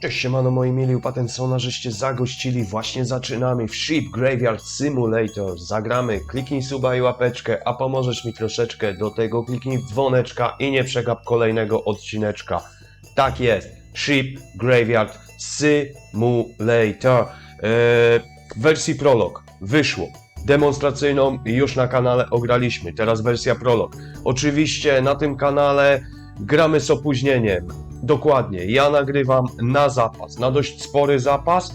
Cześć siemano moi mili u Patensona, żeście zagościli, właśnie zaczynamy w Sheep Graveyard Simulator. Zagramy, kliknij suba i łapeczkę, a pomożesz mi troszeczkę, do tego kliknij dzwoneczka i nie przegap kolejnego odcineczka. Tak jest, Sheep Graveyard Simulator. Eee, wersji prolog wyszło. Demonstracyjną już na kanale ograliśmy, teraz wersja prolog. Oczywiście na tym kanale gramy z opóźnieniem. Dokładnie, ja nagrywam na zapas, na dość spory zapas,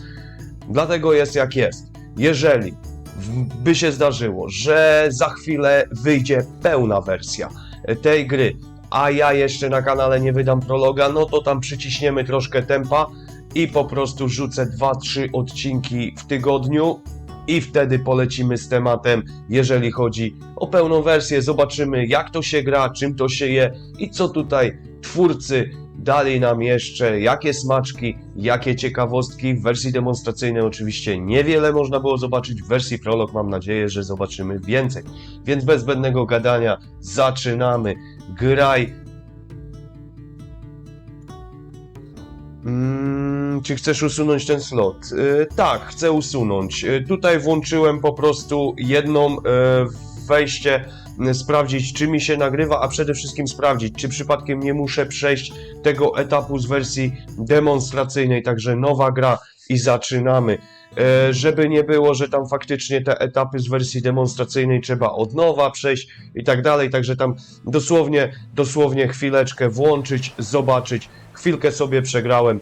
dlatego jest jak jest. Jeżeli by się zdarzyło, że za chwilę wyjdzie pełna wersja tej gry, a ja jeszcze na kanale nie wydam prologa, no to tam przyciśniemy troszkę tempa i po prostu rzucę 2-3 odcinki w tygodniu i wtedy polecimy z tematem, jeżeli chodzi o pełną wersję. Zobaczymy, jak to się gra, czym to się je i co tutaj twórcy dali nam jeszcze, jakie smaczki, jakie ciekawostki. W wersji demonstracyjnej oczywiście niewiele można było zobaczyć, w wersji prolog mam nadzieję, że zobaczymy więcej. Więc bez zbędnego gadania zaczynamy. Graj. Mm, czy chcesz usunąć ten slot? Y, tak, chcę usunąć. Y, tutaj włączyłem po prostu jedną y, wejście, sprawdzić czy mi się nagrywa, a przede wszystkim sprawdzić, czy przypadkiem nie muszę przejść tego etapu z wersji demonstracyjnej, także nowa gra i zaczynamy. E, żeby nie było, że tam faktycznie te etapy z wersji demonstracyjnej trzeba od nowa przejść i tak dalej, także tam dosłownie, dosłownie chwileczkę włączyć, zobaczyć, chwilkę sobie przegrałem,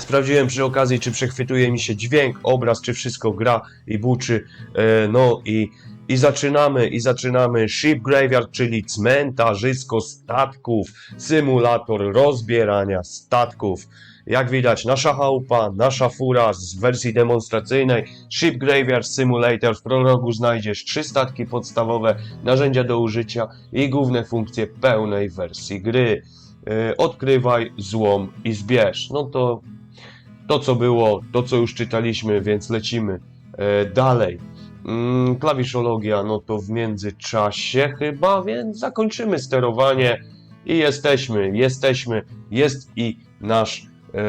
Sprawdziłem przy okazji, czy przechwytuje mi się dźwięk, obraz, czy wszystko gra i buczy. E, no i, i zaczynamy, i zaczynamy. Ship Graveyard, czyli cmentarzysko statków, symulator rozbierania statków. Jak widać, nasza chałupa, nasza fura z wersji demonstracyjnej. Ship Graveyard Simulator w prologu znajdziesz trzy statki podstawowe, narzędzia do użycia i główne funkcje pełnej wersji gry. E, Odkrywaj, złom i zbierz. No to to, co było, to, co już czytaliśmy, więc lecimy e, dalej. Mm, klawiszologia, no to w międzyczasie chyba, więc zakończymy sterowanie i jesteśmy, jesteśmy, jest i nasz, e,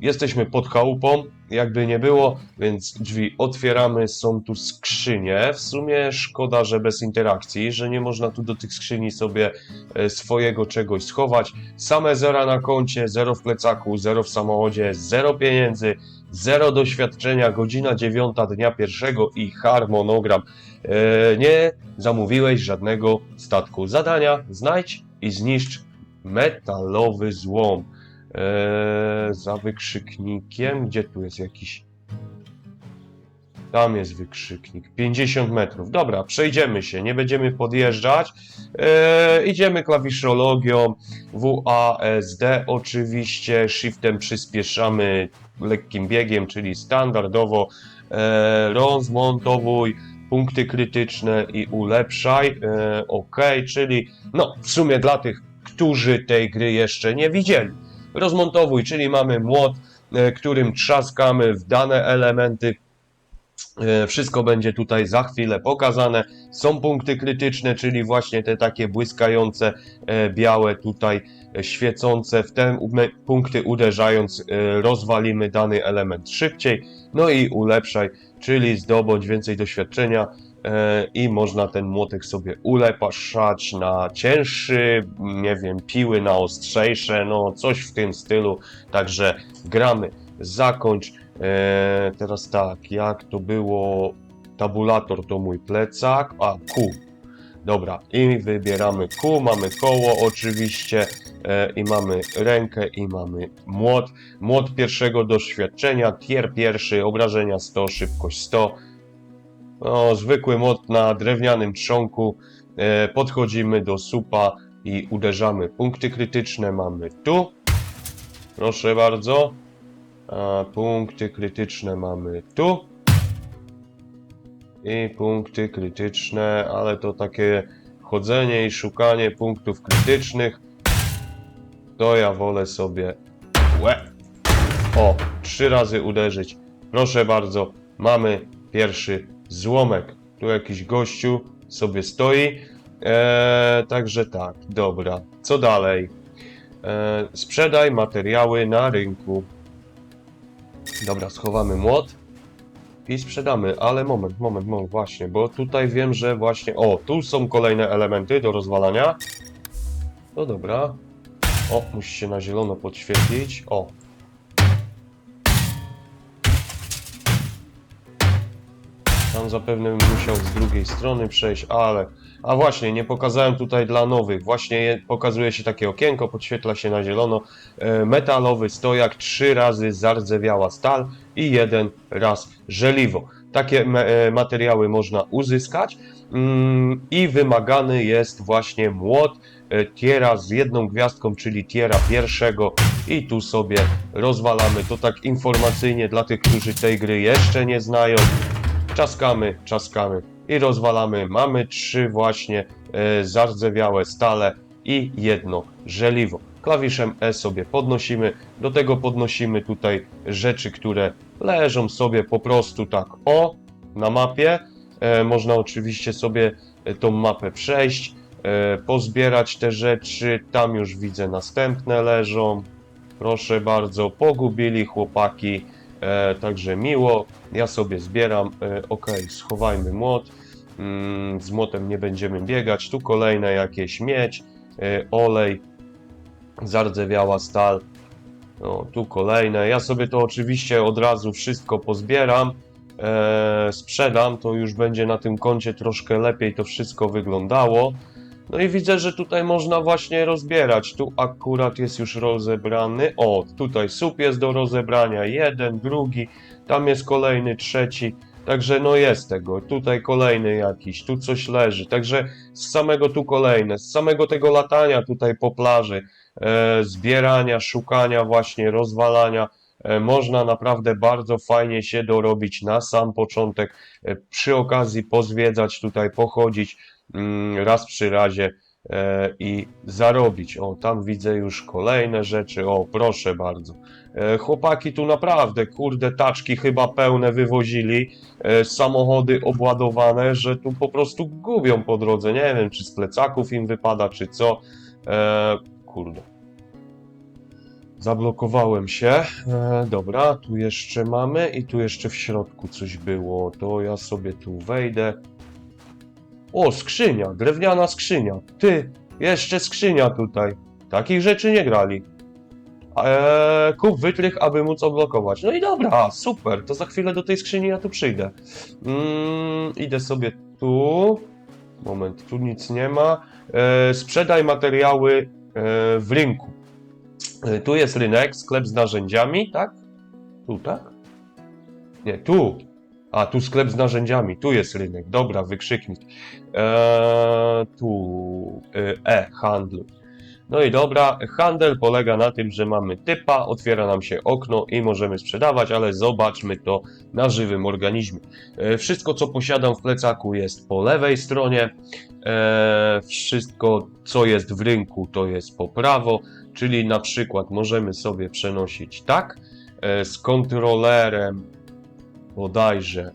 jesteśmy pod chałupą, jakby nie było, więc drzwi otwieramy, są tu skrzynie, w sumie szkoda, że bez interakcji, że nie można tu do tych skrzyni sobie e, swojego czegoś schować, Same zera na koncie, zero w plecaku, zero w samochodzie, zero pieniędzy, zero doświadczenia, godzina dziewiąta dnia pierwszego i harmonogram. E, nie zamówiłeś żadnego statku. Zadania znajdź i zniszcz metalowy złom. E, za wykrzyknikiem, gdzie tu jest jakiś... Tam jest wykrzyknik. 50 metrów. Dobra, przejdziemy się, nie będziemy podjeżdżać. E, idziemy klawiszologią. WASD oczywiście, shiftem przyspieszamy lekkim biegiem, czyli standardowo e, rozmontowuj punkty krytyczne i ulepszaj, e, ok, czyli no w sumie dla tych, którzy tej gry jeszcze nie widzieli. Rozmontowuj, czyli mamy młot, e, którym trzaskamy w dane elementy, Wszystko będzie tutaj za chwilę pokazane. Są punkty krytyczne, czyli właśnie te takie błyskające, e, białe tutaj e, świecące. W te punkty uderzając e, rozwalimy dany element szybciej. No i ulepszaj, czyli zdobądź więcej doświadczenia e, i można ten młotek sobie ulepszać na cięższy, nie wiem, piły na ostrzejsze, no coś w tym stylu. Także gramy. Zakończ. Eee, teraz tak, jak to było? Tabulator to mój plecak, a Q. Dobra, i wybieramy Q, mamy koło oczywiście e, i mamy rękę i mamy młot. Młot pierwszego doświadczenia, tier pierwszy, obrażenia 100, szybkość 100. No, zwykły młot na drewnianym trzonku. E, podchodzimy do supa i uderzamy. Punkty krytyczne mamy tu. Proszę bardzo. A punkty krytyczne mamy tu. I punkty krytyczne, ale to takie chodzenie i szukanie punktów krytycznych. To ja wolę sobie łe. O, trzy razy uderzyć. Proszę bardzo, mamy pierwszy złomek. Tu jakiś gościu sobie stoi. Eee, także tak, dobra. Co dalej? Eee, sprzedaj materiały na rynku. Dobra, schowamy młot i sprzedamy, ale moment, moment, moment, właśnie, bo tutaj wiem, że właśnie, o, tu są kolejne elementy do rozwalania. No dobra. O, musi się na zielono podświetlić, o. Tam zapewne bym musiał z drugiej strony przejść, ale... A właśnie, nie pokazałem tutaj dla nowych. Właśnie je- pokazuje się takie okienko, podświetla się na zielono. E, metalowy stojak, trzy razy zardzewiała stal i jeden raz żeliwo. Takie me- e, materiały można uzyskać mm, i wymagany jest właśnie młot e, tiera z jedną gwiazdką, czyli tiera pierwszego i tu sobie rozwalamy. To tak informacyjnie dla tych, którzy tej gry jeszcze nie znają. Czaskamy, czaskamy i rozwalamy. Mamy trzy właśnie e, zardzewiałe stale i jedno żeliwo. Klawiszem E sobie podnosimy, do tego podnosimy tutaj rzeczy, które leżą sobie po prostu tak o na mapie. E, można oczywiście sobie e, tą mapę przejść, e, pozbierać te rzeczy. Tam już widzę następne leżą. Proszę bardzo, pogubili chłopaki. E, także miło, ja sobie zbieram. E, ok, schowajmy młot. Mm, z młotem nie będziemy biegać. Tu kolejne jakieś miedź, e, olej, zardzewiała stal. No, tu kolejne. Ja sobie to oczywiście od razu wszystko pozbieram. E, sprzedam, to już będzie na tym koncie troszkę lepiej to wszystko wyglądało. No i widzę, że tutaj można właśnie rozbierać. Tu akurat jest już rozebrany. O, tutaj słup jest do rozebrania. Jeden, drugi, tam jest kolejny, trzeci. Także no jest tego. Tutaj kolejny jakiś, tu coś leży. Także z samego tu kolejne, z samego tego latania tutaj po plaży, e, zbierania, szukania właśnie, rozwalania. E, można naprawdę bardzo fajnie się dorobić na sam początek. E, przy okazji pozwiedzać tutaj, pochodzić raz przy razie e, i zarobić. O, tam widzę już kolejne rzeczy. O, proszę bardzo. E, chłopaki tu naprawdę, kurde, taczki chyba pełne wywozili, e, samochody obładowane, że tu po prostu gubią po drodze. Nie wiem, czy z plecaków im wypada, czy co. Kurde. Zablokowałem się. Dobra, tu jeszcze mamy i tu jeszcze w środku coś było. To ja sobie tu wejdę. O, skrzynia, drewniana skrzynia. Ty, jeszcze skrzynia tutaj. Takich rzeczy nie grali. Eee, kup wytrych, aby móc odblokować. No i dobra, super, to za chwilę do tej skrzyni ja tu przyjdę. Mm, idę sobie tu. Moment, tu nic nie ma. Eee, sprzedaj materiały eee, w rynku. Eee, tu jest rynek, sklep z narzędziami, tak? Tu, tak? Nie, tu. A, tu sklep z narzędziami, tu jest rynek. Dobra, wykrzyknik. Eee, tu e, e, handlu. No i dobra, handel polega na tym, że mamy typa, otwiera nam się okno i możemy sprzedawać, ale zobaczmy to na żywym organizmie. E, Wszystko, co posiadam w plecaku jest po lewej stronie, e, wszystko, co jest w rynku, to jest po prawo, czyli na przykład możemy sobie przenosić tak, e, z kontrolerem bodajże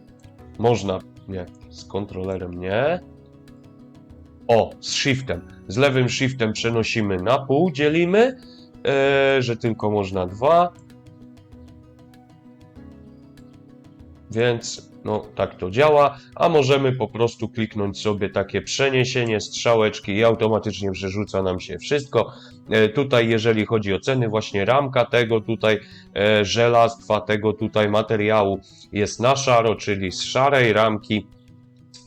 można, nie, z kontrolerem nie, o, z shiftem. Z lewym shiftem przenosimy na pół, dzielimy, e, że tylko można dwa. Więc no tak to działa, a możemy po prostu kliknąć sobie takie przeniesienie strzałeczki i automatycznie przerzuca nam się wszystko. E, tutaj jeżeli chodzi o ceny, właśnie ramka tego tutaj e, żelastwa, tego tutaj materiału jest na szaro, czyli z szarej ramki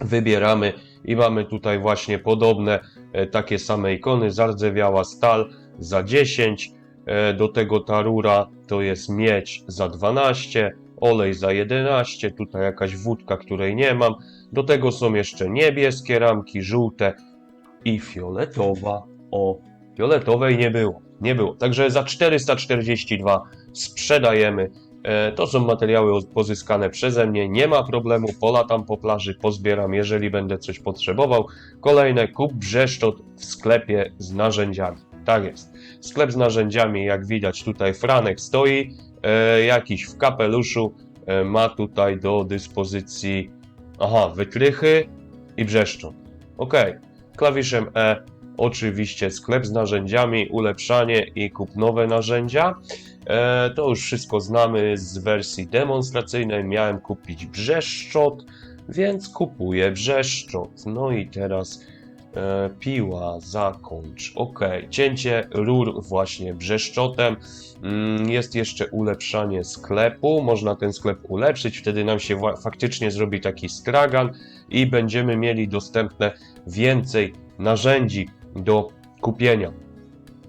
wybieramy i mamy tutaj właśnie podobne e, takie same ikony, zardzewiała stal za 10, e, do tego ta rura to jest miedź za 12, olej za 11, tutaj jakaś wódka, której nie mam, do tego są jeszcze niebieskie ramki, żółte i fioletowa, o, fioletowej nie było, nie było, także za 442 sprzedajemy E, To są materiały pozyskane przeze mnie, nie ma problemu, polatam po plaży, pozbieram, jeżeli będę coś potrzebował. Kolejne, kup brzeszczot w sklepie z narzędziami. Tak jest. Sklep z narzędziami, jak widać tutaj Franek stoi, e, jakiś w kapeluszu, e, ma tutaj do dyspozycji, aha, wytrychy i brzeszczot. Ok, klawiszem E oczywiście sklep z narzędziami, ulepszanie i kup nowe narzędzia. E, to już wszystko znamy z wersji demonstracyjnej. Miałem kupić brzeszczot, więc kupuję brzeszczot. No i teraz e, piła, zakończ. Ok, cięcie rur właśnie brzeszczotem. Mm, Jest jeszcze ulepszanie sklepu. Można ten sklep ulepszyć, wtedy nam się faktycznie zrobi taki stragan i będziemy mieli dostępne więcej narzędzi do kupienia.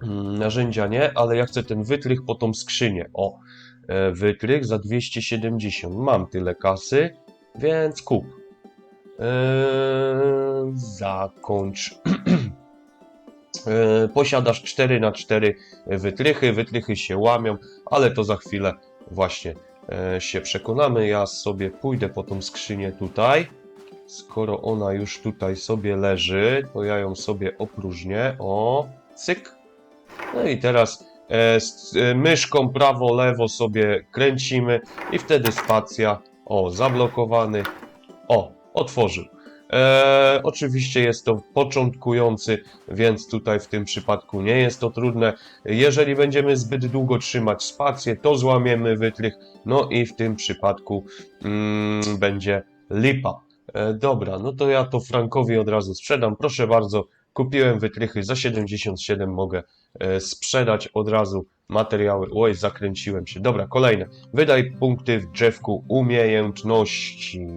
Mm, Narzędzia nie, ale ja chcę ten wytrych po tą skrzynię. O, e, wytrych za 270. Mam tyle kasy, więc kup. Eee, zakończ. Eee, posiadasz 4 na 4 wytrychy. Wytrychy się łamią, ale to za chwilę właśnie e, się przekonamy. Ja sobie pójdę po tą skrzynię tutaj. Skoro ona już tutaj sobie leży, to ja ją sobie opróżnię. O, cyk. No i teraz e, z e, myszką prawo-lewo sobie kręcimy i wtedy spacja. O, zablokowany. O, otworzył. E, oczywiście jest to początkujący, więc tutaj w tym przypadku nie jest to trudne. Jeżeli będziemy zbyt długo trzymać spację, to złamiemy wytrych. No i w tym przypadku mm, będzie lipa. E, dobra, no to ja to Frankowi od razu sprzedam. Proszę bardzo, kupiłem wytrychy za 77, mogę e, sprzedać od razu materiały. Oj, zakręciłem się. Dobra, kolejne. Wydaj punkty w drzewku umiejętności.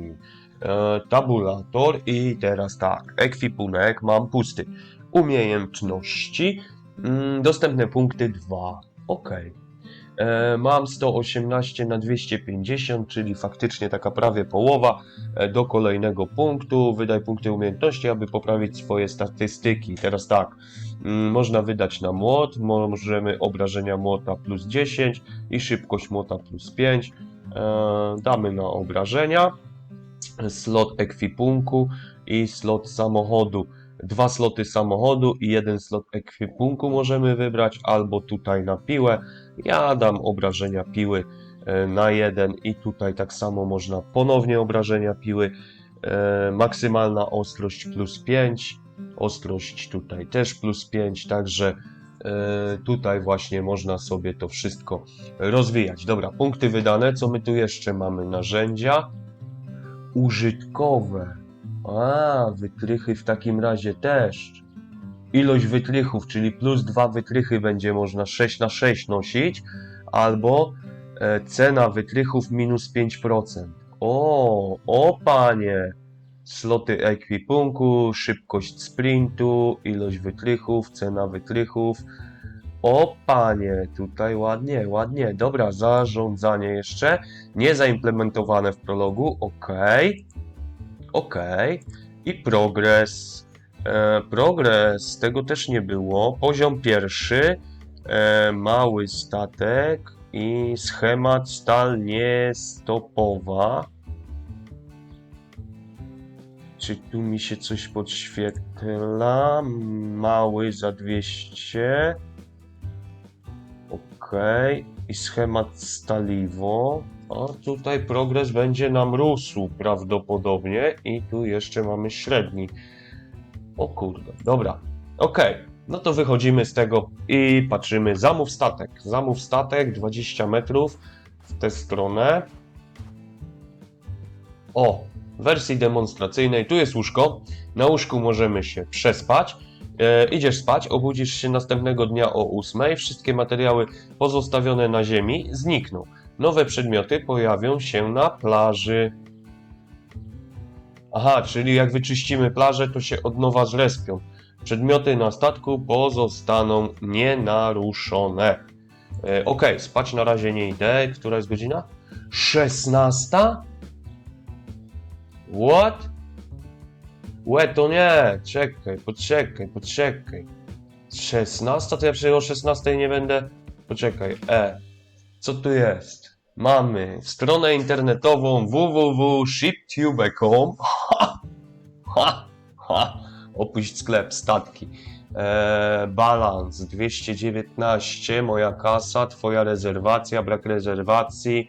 E, tabulator i teraz tak, ekwipunek mam pusty. Umiejętności, mm, dostępne punkty 2. Ok. E, mam 118 na 250, czyli faktycznie taka prawie połowa e, do kolejnego punktu. Wydaj punkty umiejętności, aby poprawić swoje statystyki. Teraz tak, mm, można wydać na młot, możemy obrażenia młota plus 10 i szybkość młota plus 5. E, damy na obrażenia slot ekwipunku i slot samochodu. Dwa sloty samochodu i jeden slot ekwipunku możemy wybrać, albo tutaj na piłę. Ja dam obrażenia piły e, na jeden i tutaj tak samo można ponownie obrażenia piły. E, Maksymalna ostrość plus 5, ostrość tutaj też plus 5, także e, tutaj właśnie można sobie to wszystko rozwijać. Dobra, punkty wydane. Co my tu jeszcze mamy? Narzędzia użytkowe. A, wytrychy w takim razie też. Ilość wytrychów, czyli plus dwa wytrychy będzie można 6 na 6 nosić, albo e, cena wytrychów minus 5%. O, o panie! Sloty ekwipunku, szybkość sprintu, ilość wytrychów, cena wytrychów. O panie, tutaj ładnie, ładnie. Dobra, zarządzanie jeszcze. Nie zaimplementowane w prologu. Ok. Ok. I progres. E, progres, tego też nie było. Poziom pierwszy. E, mały statek i schemat stal niestopowa. Czy tu mi się coś podświetla? Mały za 200. Ok. I schemat staliwo. A tutaj progres będzie nam rósł prawdopodobnie. I tu jeszcze mamy średni. O kurde, dobra. Ok. No to wychodzimy z tego i patrzymy. Zamów statek. Zamów statek 20 metrów w tę stronę. O, wersji demonstracyjnej. Tu jest łóżko. Na łóżku możemy się przespać. E, idziesz spać, obudzisz się następnego dnia o 8. Wszystkie materiały pozostawione na ziemi znikną. Nowe przedmioty pojawią się na plaży. Aha, czyli jak wyczyścimy plażę, to się od nowa. Przedmioty na statku pozostaną nienaruszone. E, ok, spać na razie nie idę. Która jest godzina? 16? What? Łe, to nie, czekaj, poczekaj, poczekaj. 16? To ja przecież o 16 nie będę. Poczekaj, e. Co tu jest? Mamy stronę internetową www.shiptube.com. Ha, ha, ha. Opuść sklep, statki. E, balans 219, moja kasa, twoja rezerwacja, brak rezerwacji.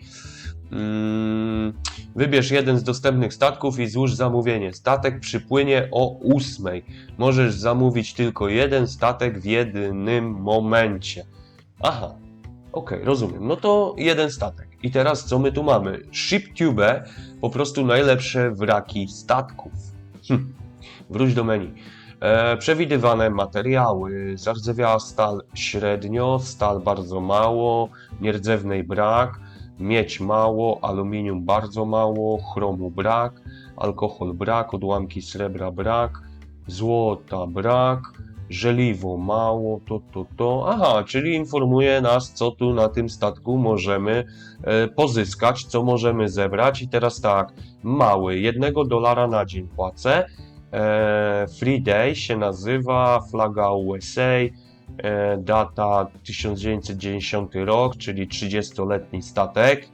Mm, wybierz jeden z dostępnych statków i złóż zamówienie. Statek przypłynie o ósmej. Możesz zamówić tylko jeden statek w jednym momencie. Aha, okej, rozumiem. No to jeden statek. I teraz co my tu mamy? ShipTube, po prostu najlepsze wraki statków. Hm. Wróć do menu. E, przewidywane materiały. Zardzewiała stal średnio, stal bardzo mało, nierdzewnej brak, miedź mało, aluminium bardzo mało, chromu brak, alkohol brak, odłamki srebra brak, złota brak, żeliwo mało, to, to, to. Aha, czyli informuje nas, co tu na tym statku możemy e, pozyskać, co możemy zebrać. I teraz tak, mały, jednego dolara na dzień płacę. E, Free Day się nazywa, flaga USA, data 1990 rok, czyli 30-letni statek,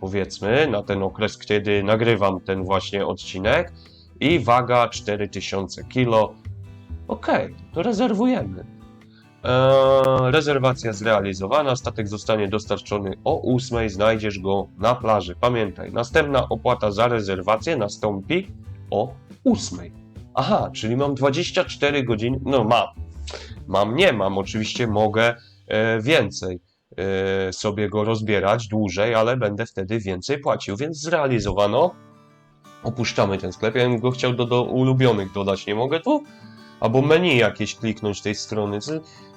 powiedzmy, na ten okres, kiedy nagrywam ten właśnie odcinek i waga 4000 kg. Okej, to rezerwujemy. E, rezerwacja zrealizowana, statek zostanie dostarczony o 8, znajdziesz go na plaży. Pamiętaj, następna opłata za rezerwację nastąpi o 8. Aha, czyli mam 24 godziny. No mam. Mam, nie mam. Oczywiście mogę e, więcej e, sobie go rozbierać dłużej, ale będę wtedy więcej płacił. Więc zrealizowano. Opuszczamy ten sklep. Ja bym go chciał do, do ulubionych dodać. Nie mogę tu? Albo menu jakieś kliknąć tej strony.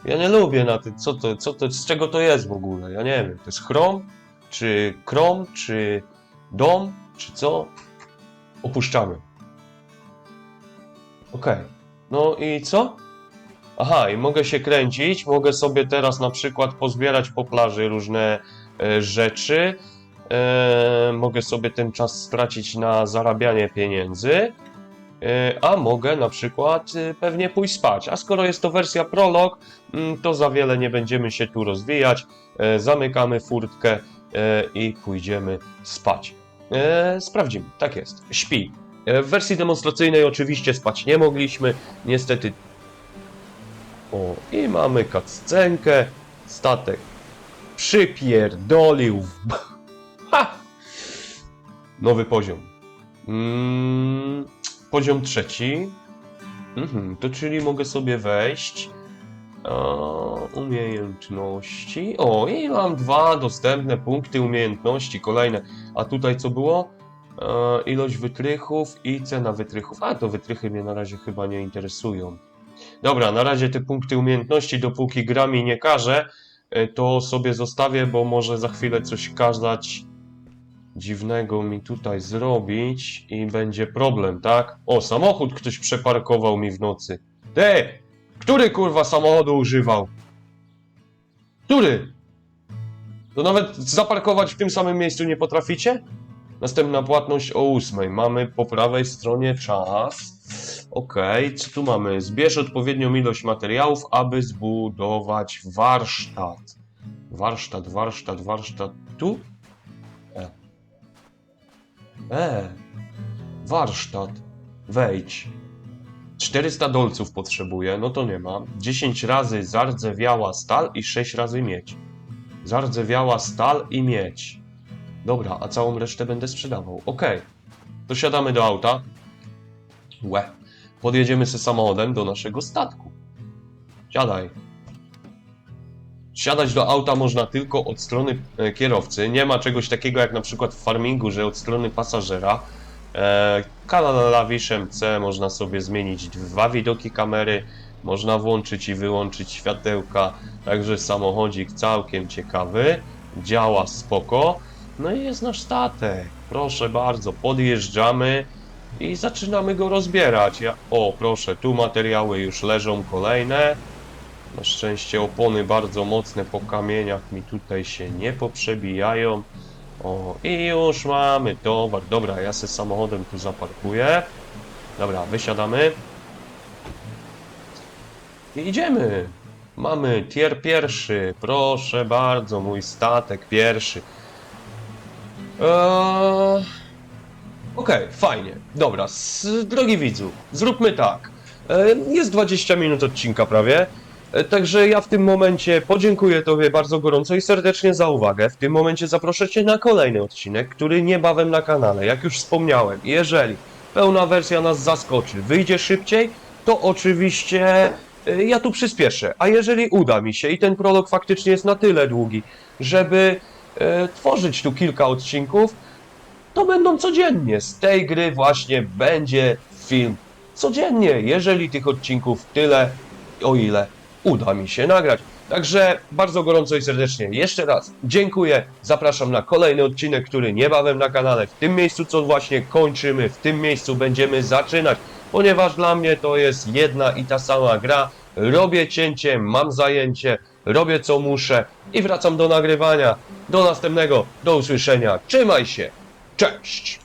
Ja nie lubię na tym. Co to, co to, z czego to jest w ogóle? Ja nie wiem. To jest Chrome? Czy Chrome? Czy dom? Czy co? Opuszczamy. Okej. No i co? Aha, i mogę się kręcić, mogę sobie teraz na przykład pozbierać po plaży różne e, rzeczy. E, mogę sobie ten czas stracić na zarabianie pieniędzy. E, a mogę na przykład e, pewnie pójść spać. A skoro jest to wersja prolog, mm, to za wiele nie będziemy się tu rozwijać. E, zamykamy furtkę e, i pójdziemy spać. E, sprawdzimy, tak jest. Śpi. E, W wersji demonstracyjnej oczywiście spać nie mogliśmy, niestety. O, i mamy kaccenkę, statek przypierdolił Ha! Nowy poziom. Mm, poziom trzeci. Mhm, to czyli mogę sobie wejść. Umiejętności. O, i mam dwa dostępne punkty umiejętności, kolejne. A tutaj co było? E, ilość wytrychów i cena wytrychów. A to wytrychy mnie na razie chyba nie interesują. Dobra, na razie te punkty umiejętności, dopóki gra mi nie każe, e, to sobie zostawię, bo może za chwilę coś kazać dziwnego mi tutaj zrobić i będzie problem, tak? O, samochód ktoś przeparkował mi w nocy. Ty! Który kurwa samochodu używał? Który? To nawet zaparkować w tym samym miejscu nie potraficie? Następna płatność o 8. Mamy po prawej stronie czas. Okej, co tu mamy? Zbierz odpowiednią ilość materiałów, aby zbudować warsztat. Warsztat, warsztat, warsztat. Tu? E. E. Warsztat. Wejdź. 400 dolców potrzebuję, no to nie ma. 10 razy zardzewiała stal i 6 razy miedź. Zardzewiała stal i miedź. Dobra, a całą resztę będę sprzedawał. Okej. To siadamy do auta. Łe. Podjedziemy ze samochodem do naszego statku. Siadaj. Siadać do auta można tylko od strony e, kierowcy. Nie ma czegoś takiego jak na przykład w farmingu, że od strony pasażera. E, klawiszem C można sobie zmienić dwa widoki kamery. Można włączyć i wyłączyć światełka. Także samochodzik całkiem ciekawy. Działa spoko. No i jest nasz statek. Proszę bardzo, podjeżdżamy i zaczynamy go rozbierać. Ja... O, proszę, tu materiały już leżą kolejne. Na szczęście opony bardzo mocne po kamieniach mi tutaj się nie poprzebijają. O, i już mamy towar. Dobra, ja se samochodem tu zaparkuję. Dobra, wysiadamy. I idziemy. Mamy tier pierwszy. Proszę bardzo, mój statek pierwszy. Eee... Okej, fajnie. Dobra, s- drogi widzu, zróbmy tak. E, Jest 20 minut odcinka prawie. E, Także ja w tym momencie podziękuję Tobie bardzo gorąco i serdecznie za uwagę. W tym momencie zaproszę Cię na kolejny odcinek, który niebawem na kanale. Jak już wspomniałem, jeżeli pełna wersja nas zaskoczy, wyjdzie szybciej, to oczywiście e, ja tu przyspieszę. A jeżeli uda mi się i ten prolog faktycznie jest na tyle długi, żeby e, tworzyć tu kilka odcinków, to będą codziennie. Z tej gry właśnie będzie film codziennie, jeżeli tych odcinków tyle, o ile uda mi się nagrać. Także bardzo gorąco i serdecznie jeszcze raz dziękuję. Zapraszam na kolejny odcinek, który niebawem na kanale. W tym miejscu, co właśnie kończymy, w tym miejscu będziemy zaczynać, ponieważ dla mnie to jest jedna i ta sama gra. Robię cięcie, mam zajęcie, robię co muszę i wracam do nagrywania. Do następnego, do usłyszenia. Trzymaj się. Cześć!